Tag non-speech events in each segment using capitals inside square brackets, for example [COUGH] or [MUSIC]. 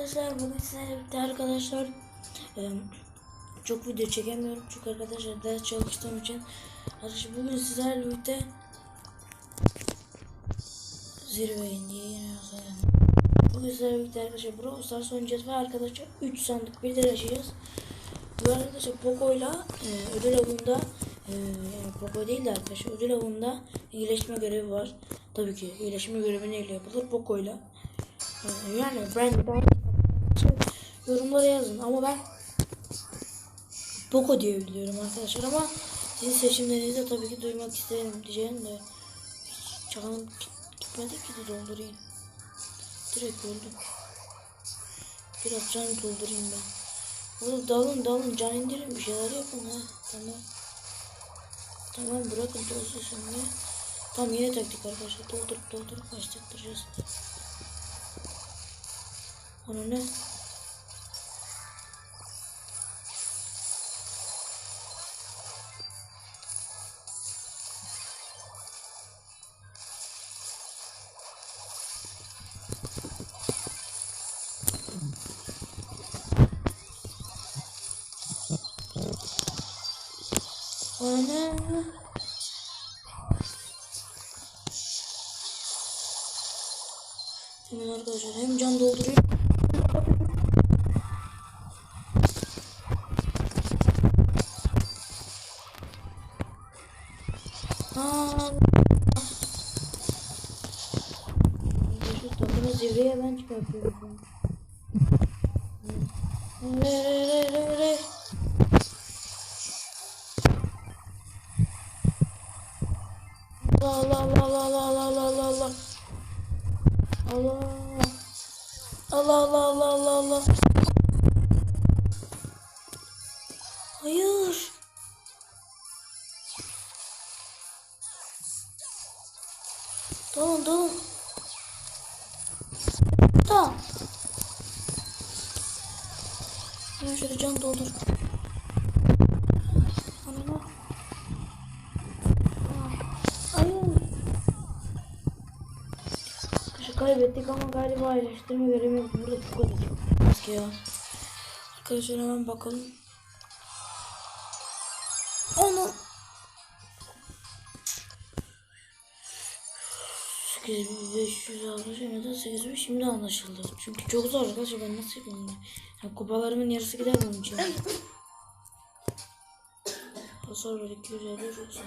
arkadaşlar bugün sizlerle arkadaşlar çok video çekemiyorum çünkü arkadaşlar ders çalıştığım için arkadaşlar bugün sizlerle birlikte zirve indiye yine yazayım. Bugün sizlerle birlikte arkadaşlar Brawl Stars oynayacağız ve arkadaşlar 3 sandık bir de açacağız. Bu arkadaşlar Poco'yla e, ödül avında e, yani Poco değil de arkadaşlar ödül avında iyileşme görevi var. Tabii ki iyileşme görevi neyle yapılır? Poco'yla. E, yani ben, ben yorumlara yazın ama ben Poco diye biliyorum arkadaşlar ama sizin seçimlerinizi tabii ki duymak isterim diyeceğim de hiç çağım gitmedi ki de doldurayım. Direkt öldüm. Biraz can doldurayım ben. Oğlum dalın dalın can indirin bir şeyler yapın ha. Tamam. Tamam bırakın tozlu şimdi. Tamam yine taktik arkadaşlar. Doldurup doldurup başlattıracağız. Onu ne? Ana. Hemen arkadaşlar hem can dolduruyor. Zirveye ben çıkartıyorum. Re re re re. Allah Allah Allah Allah Allah Allah Allah Allah Allah Allah Allah Allah Hayır tamam Tamam Ben şöyle can doldur. Kaybettik ama galiba iyileştirme görevi burada çok maske ya. Arkadaşlar hemen bakalım. Onu 8500 arkadaşlar neden 8000 şimdi anlaşıldı. Çünkü çok zor arkadaşlar ben nasıl yapayım bunu? Yani kupalarımın yarısı gider bunun için. Hasar ver 250 olsun.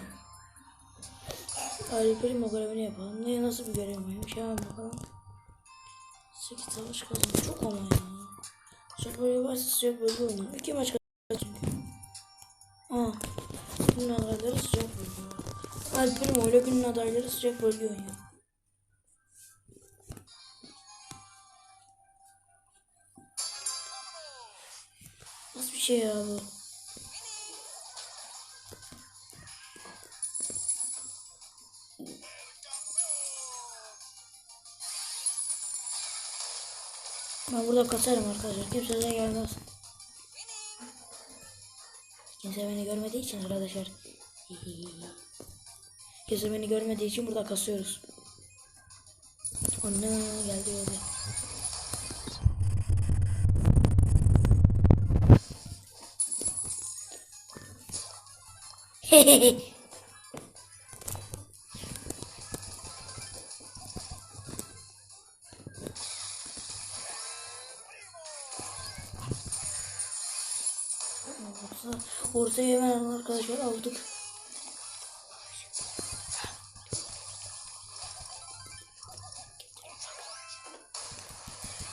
Ali Primo görevini yapalım. Ne nasıl bir görev miymiş? Hemen bakalım. 8 savaş kazandı. Çok ama ya. Sıcak bölge varsa sıcak bölge oynayalım. İki maç kazandı. Aa. Günün adayları sıcak bölge var. Ali Primo ile günün adayları sıcak bölge oynuyor. Şey ya bu? Ben burada kasarım arkadaşlar. Kimse de gelmez. Kimse beni görmediği için arkadaşlar. [LAUGHS] Kimse beni görmediği için burada kasıyoruz. Anne geldi geldi. [LAUGHS] Orta, hemen arkadaşlar aldık.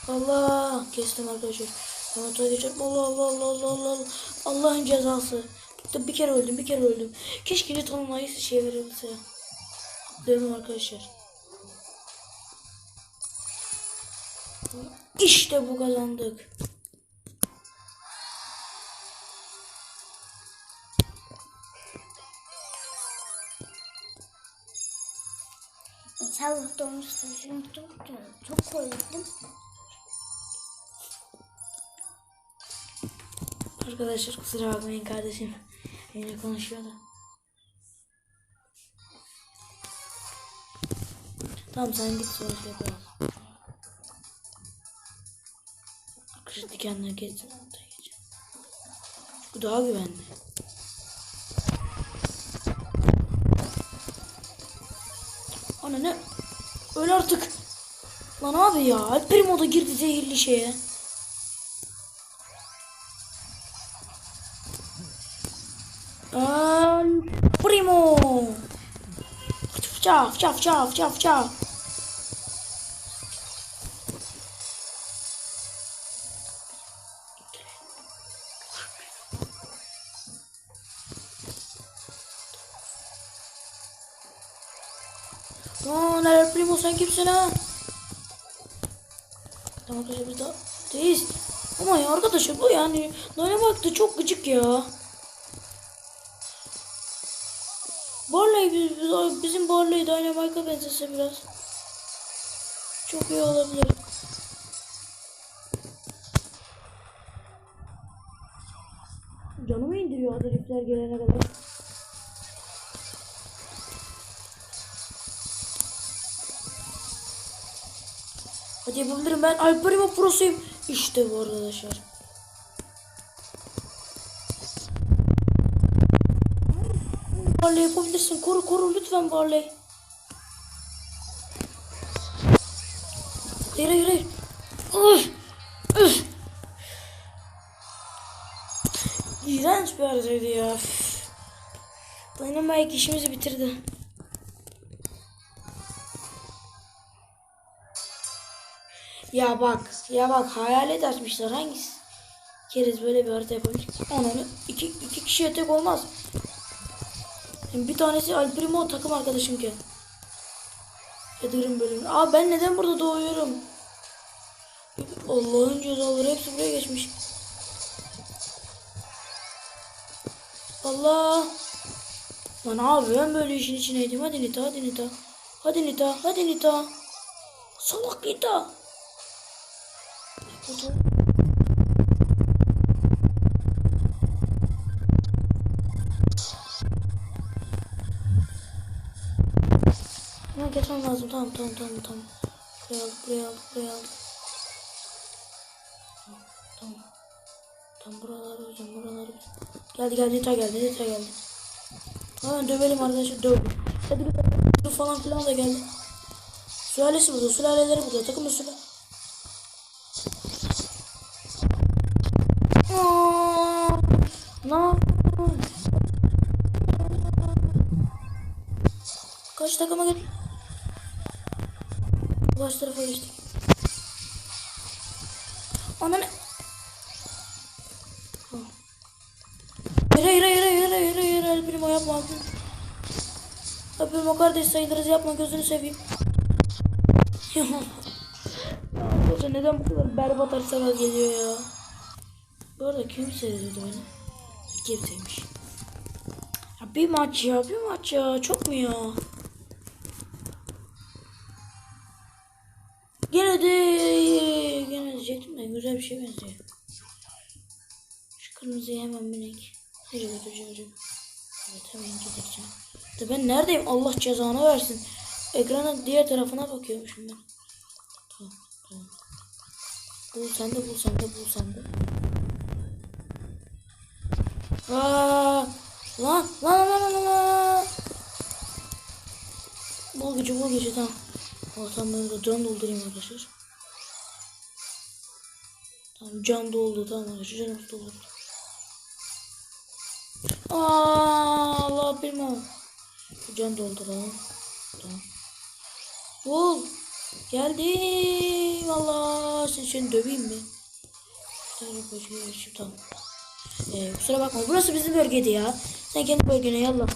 Allah kestim arkadaşlar. Geçerim. Allah Allah Allah Allah Allah Allah. Allah'ın cezası. Gitti bir kere öldüm bir kere öldüm. Keşke de tanımlayı şey verilse. Dönüm arkadaşlar. İşte bu kazandık. İnşallah dolmuştur. Çünkü çok, çok koydum. Arkadaşlar kusura bakmayın kardeşim. Yine konuşuyor da. Tamam sen git sonra şey yapalım. Şu dikenler geçsin. Bu daha güvenli. Ana ne? Öl artık. Lan abi ya. El Primo da girdi zehirli şeye. Çaf çaf çaf çaf çaf. Lan El Primo sen kimsin ha? Tamam arkadaşlar biz de değiliz. Ama ya arkadaşlar bu yani Dynamite'da çok gıcık ya. Bizim Barley Dynamite'a benzese biraz. Çok iyi olabilir. Canımı indiriyor herifler gelene kadar. Hadi yapabilirim ben Alperimo Pro'suyum. İşte bu arkadaşlar. Barley yapabilirsin. Koru koru lütfen Barley. Hayır hayır hayır. Üf. İğrenç bir haritaydı ya. Dynamite işimizi bitirdi. Ya bak, ya bak hayalet açmışlar hangisi? Keriz böyle bir harita yapabilir. Ananı iki, iki kişiye tek olmaz. Şimdi bir tanesi Alprimo takım arkadaşımken. Yadırım bölümü. Aa ben neden burada doğuyorum? Allah'ın cezaları hepsi buraya geçmiş. Allah. Lan abi ben böyle işin içineydim. Hadi Nita, hadi Nita. Hadi Nita, hadi Nita. Salak Nita. Ha geçmem lazım. Tamam tamam tamam tamam. Buraya aldık buraya aldık buraya aldık. Tamam. Tamam. Tam buraları hocam buraları. Geldi geldi yeter geldi yeter geldi. Hemen dövelim arkadaşlar döv. Hadi bir falan filan da geldi. Sülalesi burada sülaleleri burada takım. Aa, Ne? Kaç takıma gel. Baş tarafa geçtik. Ananı. Hayır hayır hayır hayır hayır hayır hayır Primo yapma abi. Abim o kardeş sayılırız yapma gözünü seveyim. Ya. Arkadaşlar neden bu kadar berbat haritalar geliyor ya? Bu arada kim seyrediyordu beni? Kimseymiş. Ya bir maç ya bir maç ya çok mu ya? Bir şey benziyor. Şu kırmızıyı hemen binek. Nereye götüreceğim? Evet hemen gideceğim. De ben neredeyim? Allah cezanı versin. Ekranın diğer tarafına bakıyormuşum ben. Tamam tamam. Bul sen de bul sen de bul sen de. Aa, lan lan lan lan lan. Bul gücü bul gücü tamam. Ortam ben de can doldurayım arkadaşlar. Tamam can doldu tamam arkadaşlar canımız doldu. Aa, Allah bilmem. Can dolduralım. Tamam. Bul. Geldim. Allah sen seni döveyim mi? Tamam, tamam. Ee, kusura bakma burası bizim bölgedi ya. Sen kendi bölgene yallah.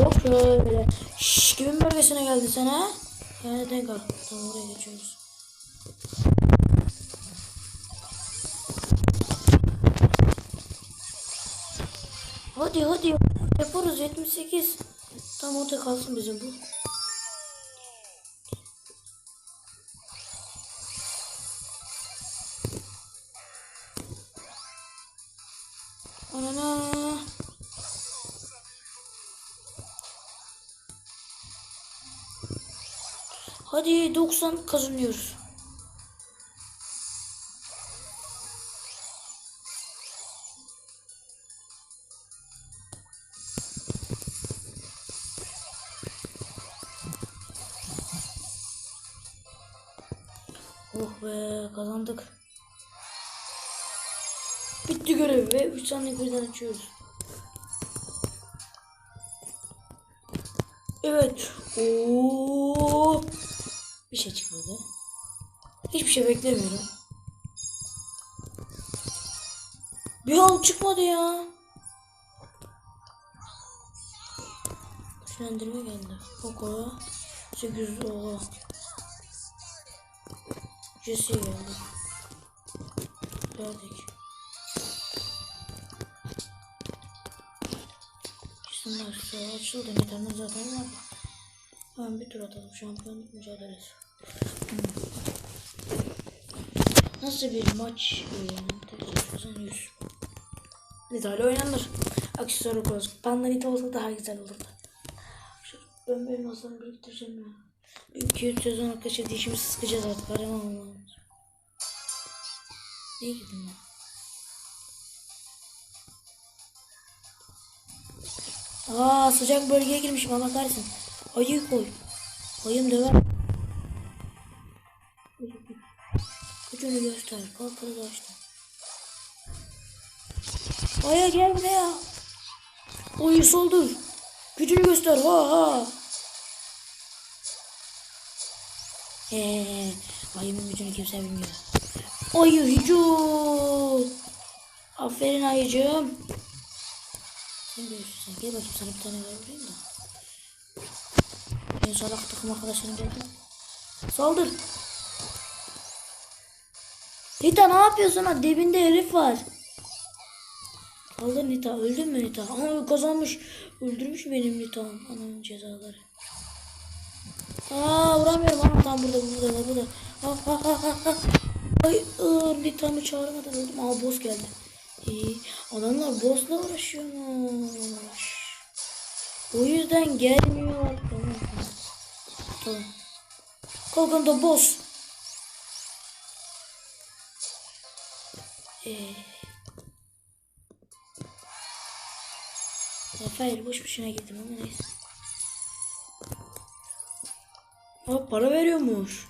Hop şöyle. Şşş kimin bölgesine geldin sen ha? Denk al. Tamam oraya geçiyoruz. Hadi hadi yaparız 78. Tam orada kalsın bizim bu. 90 kazanıyoruz. Oh be kazandık. Bitti görev ve 3 saniye birden açıyoruz. Evet. Oo. Bir şey çıkmadı. Hiçbir şey beklemiyorum. Bir hal çıkmadı ya. Güçlendirme geldi. Koko. 800 oha. Jesse geldi. Verdik. Şunlar sonra açıldı. Bir zaten var. Hemen bir tur atalım. Şampiyonluk mücadelesi. Nasıl bir maç oynanır? 100. Nida'yla oynanır. Aksesuar koyarız. Panda Nita olsa daha güzel olurdu. Şu ben benim masamı biriktireceğim ya. Bir 200 sezon arkadaşlar dişimizi sıkacağız artık. Aramam lazım. Neye girdim ben? Aa sıcak bölgeye girmişim Allah kahretsin. Ayı koy. Ayım döver. Gücünü göster. Da açtım. Aya gel buraya. Ayı soldur. Gücünü göster. Ha ha. Eee. Ayımın gücünü kimse bilmiyor. Ayı hücum. Aferin ayıcığım. Sen görürsün sen. Gel bakayım sana bir tane vereyim de. En salak takım arkadaşlarım geldi. Saldır. Nita ne yapıyorsun ha? Dibinde herif var. Saldır Nita. Öldün mü Nita? Ama kazanmış. Öldürmüş benim Nita'm. Ananın cezaları. Aa vuramıyorum. Anam tam burada burada burada. Ah ah ah ah. ah. Ay ıı, Nita'mı çağırmadan öldüm. Aa boss geldi. İyi. Adamlar boss'la uğraşıyormuş. O yüzden gelmiyor. Tamam. Tamam. Kalkan da boss. Ee. Rafael boş boşuna girdim ama neyse. Aa para veriyormuş.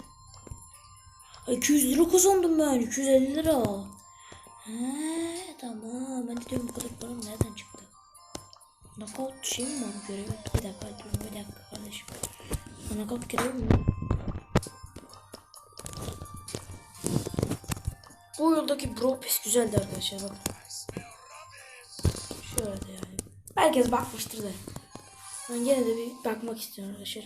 Ay, 200 lira kazandım ben. 250 lira. He tamam. Ben de diyorum bu kadar param nereden çıktı? Knockout şey mi var görevi? Bir dakika dur bir dakika kardeşim. Knockout görevi mi? Bu yoldaki Bro Pass güzeldi arkadaşlar bak. Şöyle yani. Herkes bakmıştır da. Ben gene de bir bakmak istiyorum arkadaşlar.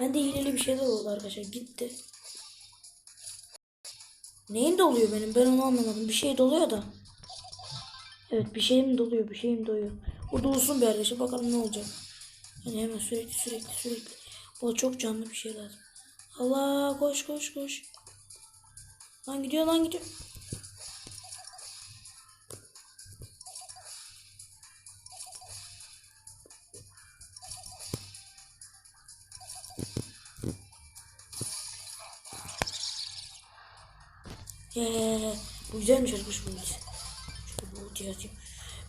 Ben de hileli bir şeyler oldu arkadaşlar. Gitti. Neyin doluyor benim? Ben onu anlamadım. Bir şey doluyor da. Evet bir şeyim doluyor. Bir şeyim doluyor. O dolsun bir arkadaşlar. Bakalım ne olacak. Yani hemen sürekli sürekli sürekli. O çok canlı bir şey lazım. Allah koş koş koş. Lan gidiyor lan gidiyor. Eee bu güzelmiş arkadaş bu ulti. Şöyle bu ultiyi atayım.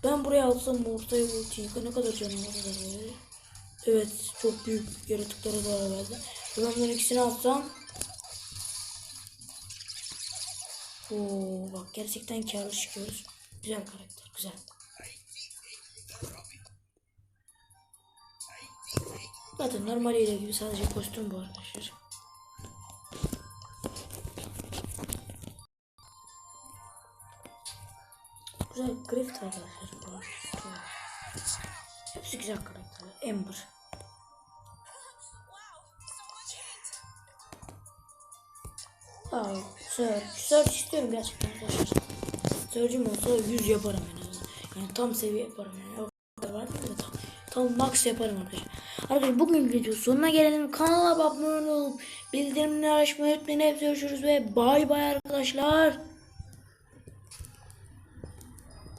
Ben buraya alsam ortaya bu ultiyi ne kadar canım var. Evet çok büyük yaratıklara zarar verdi. Ben bunların ikisini atsam. Oo bak gerçekten karlı çıkıyoruz. Güzel karakter güzel. Zaten normal ile gibi sadece kostüm bu arkadaşlar. Güzel Grift arkadaşlar. bu. Hepsi güzel karakterler. Ember. Wow. Search. Search istiyorum gerçekten arkadaşlar. Search'im olsa 100 yaparım en azından. Yani tam seviye yaparım yani. O kadar var mi? Tam, tam max yaparım arkadaşlar. Arkadaşlar bugün video sonuna gelelim. Kanala abone olup bildirimleri açmayı unutmayın. Hep görüşürüz ve bay bay arkadaşlar.